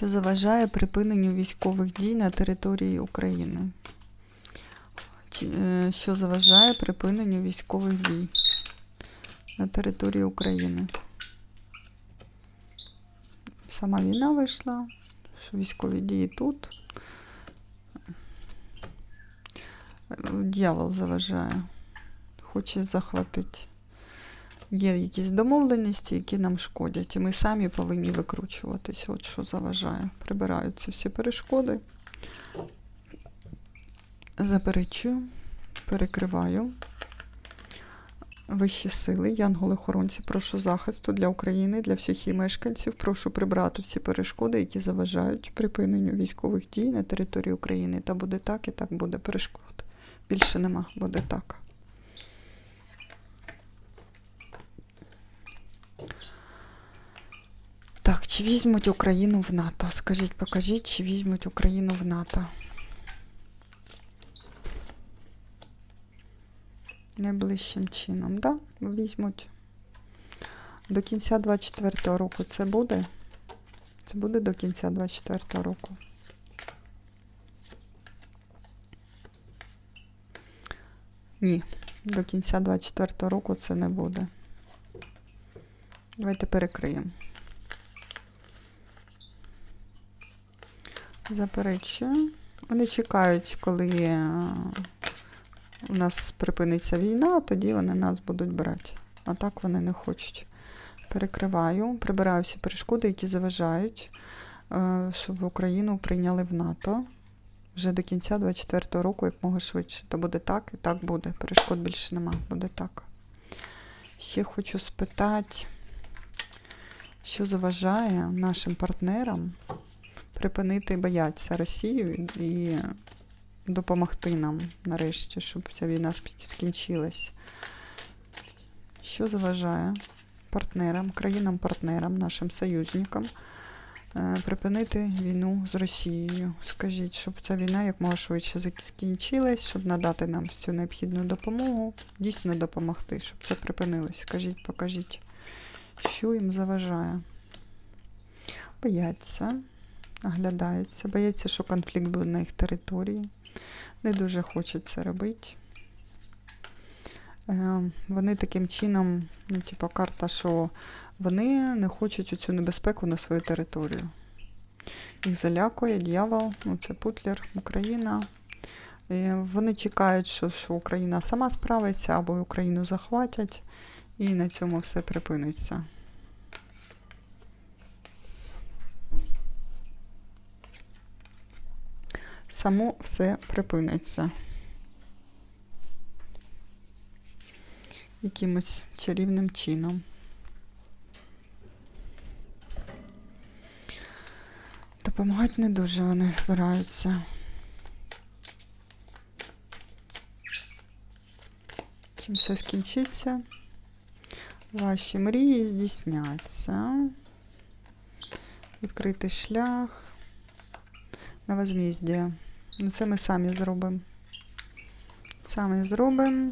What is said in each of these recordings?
що заважає припиненню військових дій на території України. Е, Що заважає припиненню військових дій на території України. Сама війна вийшла, що військові дії тут. Е, Дьявол заважає, хоче захватити. Є якісь домовленості, які нам шкодять, і ми самі повинні викручуватись. От що заважає. Прибираються всі перешкоди. Заперечую, перекриваю. Вищі сили, янголи-охоронці, прошу захисту для України, для всіх її мешканців. Прошу прибрати всі перешкоди, які заважають припиненню військових дій на території України. Та буде так, і так буде перешкод. Більше нема, буде так. Так, чи візьмуть Україну в НАТО? Скажіть, покажіть, чи візьмуть Україну в НАТО? Найближчим чином, да? Візьмуть. До кінця 24-го року це буде? Це буде до кінця 24-го року. Ні, до кінця 24-го року це не буде. Давайте перекриємо. Заперечую. Вони чекають, коли е, у нас припиниться війна, тоді вони нас будуть брати. А так вони не хочуть. Перекриваю, прибираю всі перешкоди, які заважають, е, щоб Україну прийняли в НАТО вже до кінця 24-го року, як мога швидше. То буде так і так буде. Перешкод більше нема, буде так. Ще хочу спитати, що заважає нашим партнерам припинити боятися Росію і допомогти нам нарешті, щоб ця війна скінчилась. Що заважає партнерам, країнам-партнерам, нашим союзникам е, припинити війну з Росією? Скажіть, щоб ця війна як можна швидше зак- скінчилась, щоб надати нам всю необхідну допомогу, дійсно допомогти, щоб це припинилось. Скажіть, покажіть, що їм заважає? Бояться оглядаються, бояться, що конфлікт буде на їх території. Не дуже хочуть це робити. Е, Вони таким чином, ну, типу, карта, що вони не хочуть цю небезпеку на свою територію. Їх залякує дьявол, ну це Путлер, Україна. Е, Вони чекають, що, що Україна сама справиться або Україну захватять, і на цьому все припиниться. Само все припиниться. Якимось чарівним чином. Допомагати не дуже вони збираються. Чим все скінчиться? Ваші мрії здійсняться. Відкритий шлях на возмездія. Ну, це ми самі зробимо. Самі зробимо.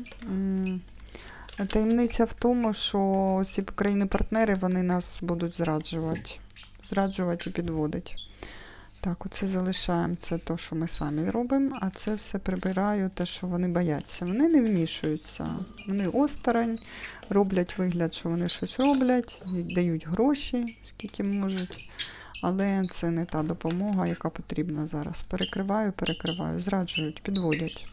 Таємниця в тому, що ці країни-партнери вони нас будуть зраджувати. Зраджувати і підводити. Так, оце залишаємо. Це те, що ми самі робимо, а це все прибираю, те, що вони бояться. Вони не вмішуються. Вони осторонь, роблять вигляд, що вони щось роблять, дають гроші, скільки можуть. Але це не та допомога, яка потрібна зараз. Перекриваю, перекриваю, зраджують, підводять.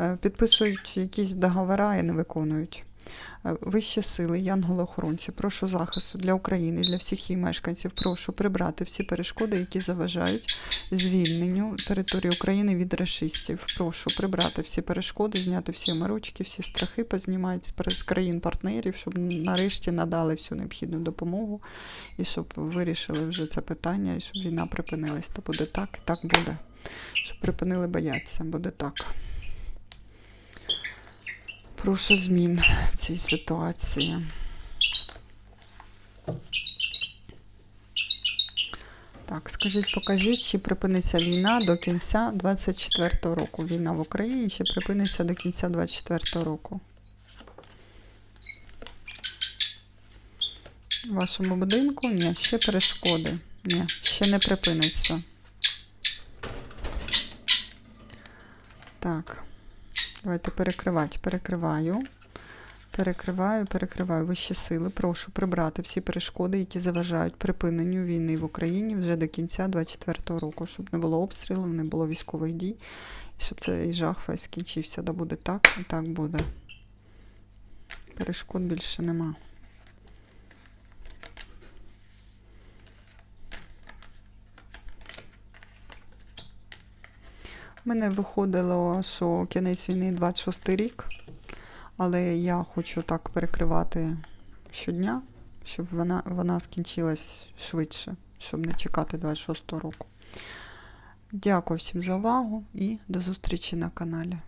Е, Підписують якісь договори і не виконують. Е, Вищі сили, янголи-охоронці, прошу захисту для України, для всіх її мешканців. Прошу прибрати всі перешкоди, які заважають звільненню території України від расистів. Прошу прибрати всі перешкоди, зняти всі морочки, всі страхи, познімати з країн-партнерів, щоб нарешті надали всю необхідну допомогу і щоб вирішили вже це питання, і щоб війна припинилась. То буде так, і так буде. Щоб припинили боятися, буде так. Прошу змін в цій ситуації. Так, скажіть, покажіть, чи припиниться війна до кінця 24-го року. Війна в Україні чи припиниться до кінця 24-го року? В вашому будинку ні, ще перешкоди. Ні, ще не припиниться. Так. Давайте перекривати. Перекриваю. Перекриваю, перекриваю вищі сили. Прошу прибрати всі перешкоди, які заважають припиненню війни в Україні вже до кінця 24-го року, щоб не було обстрілів, не було військових дій, щоб цей жах весь скінчився. Да буде так, і так буде. Перешкод більше нема. Мене виходило, що кінець війни 26 рік, але я хочу так перекривати щодня, щоб вона, вона скінчилась швидше, щоб не чекати 26 року. Дякую всім за увагу і до зустрічі на каналі.